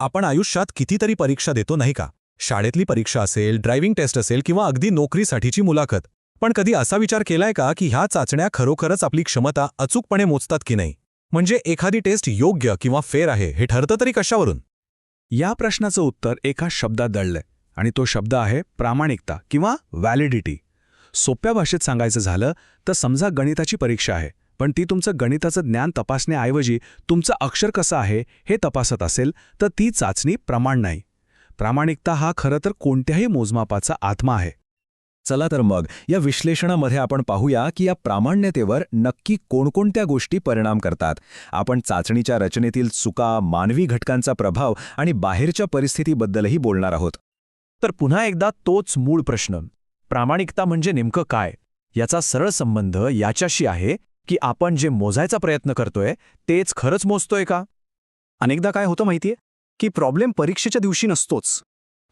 आपण आयुष्यात कितीतरी परीक्षा देतो नाही का? शाळेतली परीक्षा असेल ड्रायव्हिंग टेस्ट असेल किंवा अगदी नोकरीसाठीची मुलाखत. पण कधी असा विचार केलाय का की ह्या चाचण्या खरोखरच आपली क्षमता अचूकपणे मोजतात की नाही? म्हणजे एखादी टेस्ट योग्य किंवा फेर आहे हे ठरतं तरी कशावरून? या प्रश्नाचं उत्तर एका शब्दात दडलंय आणि तो शब्द आहे प्रामाणिकता किंवा व्हॅलिडिटी. सोप्या भाषेत सांगायचं झालं तर समजा गणिताची परीक्षा आहे. पण ती तुमचं गणिताचं ज्ञान तपासण्याऐवजी तुमचं अक्षर कसं आहे हे तपासत असेल तर ती चाचणी प्रमाण नाही. प्रामाणिकता हा खरं तर कोणत्याही मोजमापाचा आत्मा आहे. चला तर मग या विश्लेषणामध्ये आपण पाहूया की या प्रामाण्यतेवर नक्की कोणकोणत्या गोष्टी परिणाम करतात. आपण चाचणीच्या रचनेतील चुका मानवी घटकांचा प्रभाव आणि बाहेरच्या परिस्थितीबद्दलही बोलणार आहोत. तर पुन्हा एकदा तोच मूळ प्रश्न. प्रामाणिकता म्हणजे नेमकं काय? याचा सरळ संबंध याच्याशी आहे की आपण जे मोजायचा प्रयत्न करतोय तेच खरंच मोजतोय का? अनेकदा काय होतं माहितीये? की प्रॉब्लेम परीक्षेच्या दिवशी नसतोच.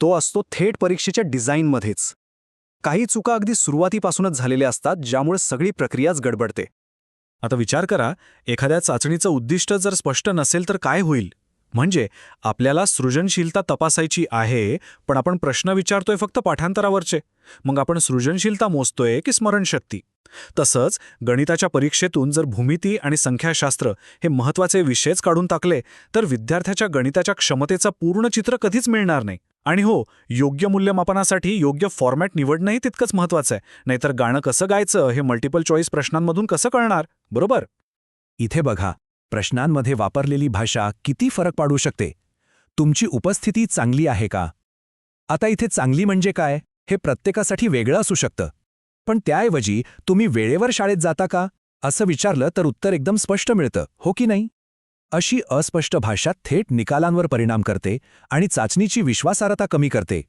तो असतो थेट परीक्षेच्या डिझाईनमध्येच काही चुका अगदी सुरुवातीपासूनच झालेल्या असतात ज्यामुळे सगळी प्रक्रियाच गडबडते. आता विचार करा एखाद्या चाचणीचं उद्दिष्ट जर स्पष्ट नसेल तर काय होईल? म्हणजे आपल्याला सृजनशीलता तपासायची आहे पण आपण प्रश्न विचारतोय फक्त पाठांतरावरचे. मग आपण सृजनशीलता मोजतोय की स्मरणशक्ती? तसंच गणिताच्या परीक्षेतून जर भूमिती आणि संख्याशास्त्र हे महत्त्वाचे विषयच काढून टाकले तर विद्यार्थ्याच्या गणिताच्या क्षमतेचं पूर्ण चित्र कधीच मिळणार नाही. आणि हो योग्य मूल्यमापनासाठी योग्य फॉर्मॅट निवडणंही तितकंच महत्वाचं आहे. नाहीतर गाणं कसं गायचं हे मल्टिपल चॉईस प्रश्नांमधून कसं कळणार? बरोबर? इथे बघा. प्रश्नांमध्ये वापरलेली भाषा किती फरक पाडू शकते? तुमची उपस्थिती चांगली आहे का? आता इथे चांगली म्हणजे काय? हे प्रत्येकासाठी वेगळं असू शकतं. पण त्याऐवजी तुम्ही वेळेवर शाळेत जाता का? असं विचारलं तर उत्तर एकदम स्पष्ट मिळतं हो की नाही? अशी अस्पष्ट भाषा थेट निकालांवर परिणाम करते आणि चाचणीची विश्वासार्हता कमी करते.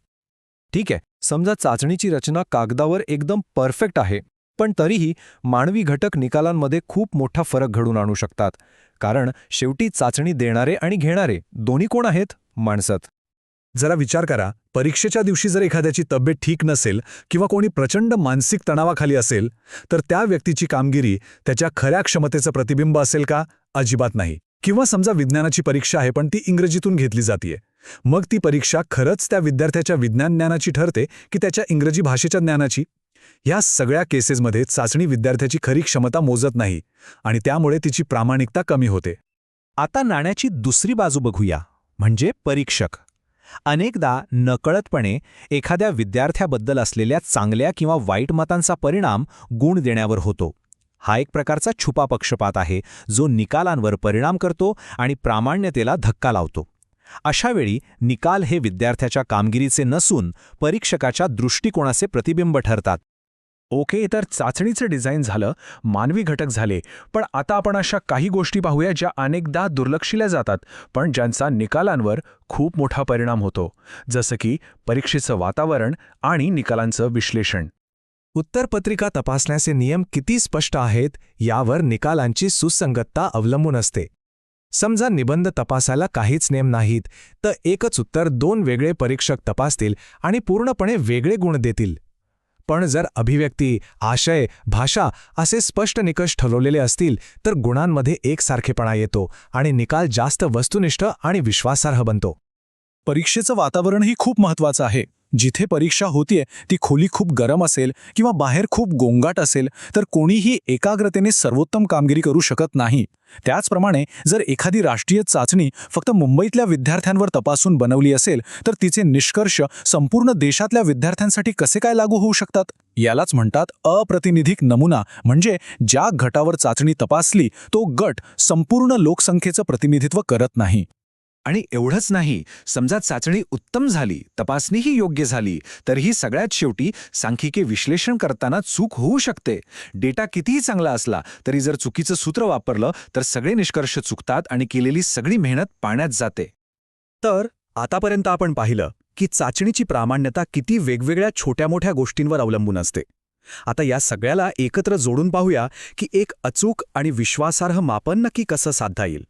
ठीक आहे समजा चाचणीची रचना कागदावर एकदम परफेक्ट आहे. पण तरीही मानवी घटक निकालांमध्ये खूप मोठा फरक घडून आणू शकतात. कारण शेवटी चाचणी देणारे आणि घेणारे दोन्ही कोण आहेत? माणसत जरा विचार करा परीक्षेच्या दिवशी जर एखाद्याची तब्येत ठीक नसेल किंवा कोणी प्रचंड मानसिक तणावाखाली असेल तर त्या व्यक्तीची कामगिरी त्याच्या खऱ्या क्षमतेचं प्रतिबिंब असेल का? अजिबात नाही. किंवा समजा विज्ञानाची परीक्षा आहे पण ती इंग्रजीतून घेतली जातीये. मग ती परीक्षा खरंच त्या विद्यार्थ्याच्या विज्ञान ज्ञानाची ठरते की त्याच्या इंग्रजी भाषेच्या ज्ञानाची? या सगळ्या केसेसमध्ये चाचणी विद्यार्थ्याची खरी क्षमता मोजत नाही आणि त्यामुळे तिची प्रामाणिकता कमी होते. आता नाण्याची दुसरी बाजू बघूया म्हणजे परीक्षक. अनेकदा नकळतपणे एखाद्या विद्यार्थ्याबद्दल असलेल्या चांगल्या किंवा वाईट मतांचा परिणाम गुण देण्यावर होतो. हा एक प्रकारचा छुपा पक्षपात आहे जो निकालांवर परिणाम करतो आणि प्रामाण्यतेला धक्का लावतो. अशावेळी निकाल हे विद्यार्थ्याच्या कामगिरीचे नसून परीक्षकाच्या दृष्टिकोनाचे प्रतिबिंब ठरतात. ओके तर चाचणीचं डिझाईन झालं मानवी घटक झाले. पण आता आपण अशा काही गोष्टी पाहूया ज्या अनेकदा दुर्लक्षिल्या जातात पण ज्यांचा निकालांवर खूप मोठा परिणाम होतो. जसं की परीक्षेचं वातावरण आणि निकालांचं विश्लेषण. उत्तरपत्रिका तपासण्याचे नियम किती स्पष्ट आहेत यावर निकालांची सुसंगतता अवलंबून असते. समजा निबंध तपासायला काहीच नेम नाहीत तर एकच उत्तर दोन वेगळे परीक्षक तपासतील आणि पूर्णपणे वेगळे गुण देतील. पण जर अभिव्यक्ती आशय भाषा असे स्पष्ट निकष ठरवलेले असतील तर गुणांमध्ये एकसारखेपणा येतो आणि निकाल जास्त वस्तुनिष्ठ आणि विश्वासार्ह बनतो. परीक्षेचं वातावरणही खूप महत्वाचं आहे. जिथे परीक्षा होतीये ती खोली खूप गरम असेल किंवा बाहेर खूप गोंगाट असेल तर कोणीही एकाग्रतेने सर्वोत्तम कामगिरी करू शकत नाही. त्याचप्रमाणे जर एखादी राष्ट्रीय चाचणी फक्त मुंबईतल्या विद्यार्थ्यांवर तपासून बनवली असेल तर तिचे निष्कर्ष संपूर्ण देशातल्या विद्यार्थ्यांसाठी कसे काय लागू होऊ शकतात? यालाच म्हणतात अप्रतिनिधिक नमुना म्हणजे ज्या गटावर चाचणी तपासली तो गट संपूर्ण लोकसंख्येचं प्रतिनिधित्व करत नाही. आणि एवढंच नाही समजा चाचणी उत्तम झाली तपासणीही योग्य झाली तर ही सगळ्यात शेवटी सांख्यिकी विश्लेषण करताना चूक होऊ शकते. डेटा कितीही चांगला असला तरी जर चुकीचं सूत्र वापरलं तर सगळे निष्कर्ष चुकतात आणि केलेली सगळी मेहनत पाण्यात जाते. तर आतापर्यंत आपण पाहिलं की चाचणीची प्रामाण्यता किती वेगवेगळ्या छोट्या मोठ्या गोष्टींवर अवलंबून असते. आता या सगळ्याला एकत्र जोडून पाहूया की एक अचूक आणि विश्वासार्ह मापन नक्की कसं साधता येईल.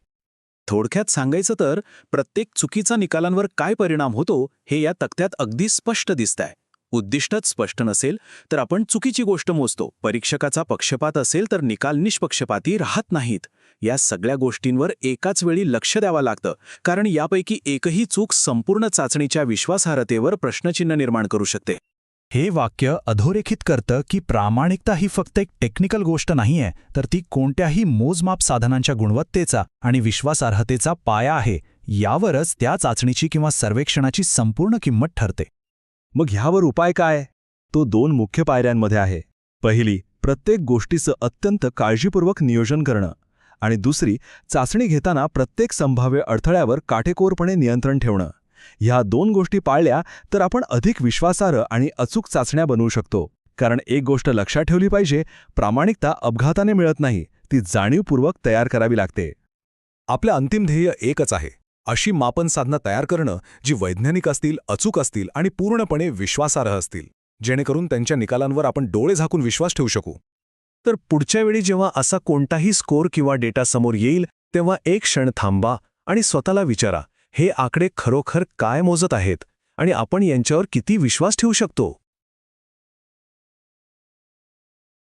थोडक्यात सांगायचं तर प्रत्येक चुकीचा निकालांवर काय परिणाम होतो हे या तक्त्यात अगदी स्पष्ट दिसतंय. उद्दिष्टच स्पष्ट नसेल तर आपण चुकीची गोष्ट मोजतो. परीक्षकाचा पक्षपात असेल तर निकाल निष्पक्षपाती राहत नाहीत. या सगळ्या गोष्टींवर एकाच वेळी लक्ष द्यावं लागतं. कारण यापैकी एकही चूक संपूर्ण चाचणीच्या विश्वासार्हतेवर प्रश्नचिन्ह निर्माण करू शकते. हे वाक्य अधोरेखित करतं की प्रामाणिकता ही फक्त एक टेक्निकल गोष्ट नाहीये तर ती कोणत्याही मोजमाप साधनांच्या गुणवत्तेचा आणि विश्वासार्हतेचा पाया आहे यावरच त्या चाचणीची किंवा सर्वेक्षणाची संपूर्ण किंमत ठरते. मग ह्यावर उपाय काय? तो दोन मुख्य पायऱ्यांमध्ये आहे. पहिली प्रत्येक गोष्टीचं अत्यंत काळजीपूर्वक नियोजन करणं. आणि दुसरी चाचणी घेताना प्रत्येक संभाव्य अडथळ्यावर काटेकोरपणे नियंत्रण ठेवणं. ह्या दोन गोष्टी पाळल्या तर आपण अधिक विश्वासार्ह आणि अचूक चाचण्या बनवू शकतो. कारण एक गोष्ट लक्षात ठेवली पाहिजे प्रामाणिकता अपघाताने मिळत नाही ती जाणीवपूर्वक तयार करावी लागते. आपलं अंतिम ध्येय एकच आहे अशी मापन साधनं तयार करणं जी वैज्ञानिक असतील अचूक असतील आणि पूर्णपणे विश्वासार्ह असतील जेणेकरून त्यांच्या निकालांवर आपण डोळे झाकून विश्वास ठेवू शकू. तर पुढच्या वेळी जेव्हा असा कोणताही स्कोर किंवा डेटा समोर येईल तेव्हा एक क्षण थांबा आणि स्वतःला विचारा हे आकडे खरोखर काय मोजत आहेत? आणि आपण यांच्यावर किती विश्वास ठेवू शकतो?